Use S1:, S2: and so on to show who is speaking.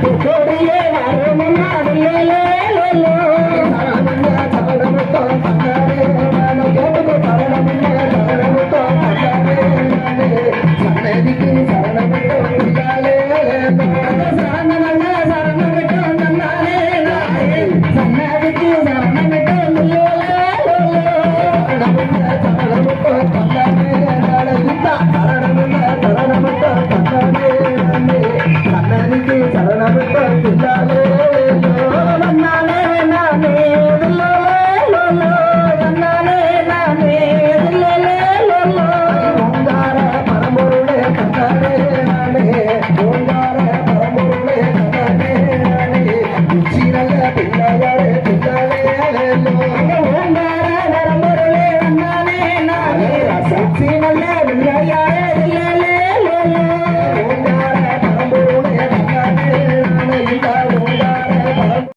S1: Porque eu வேண்டாரா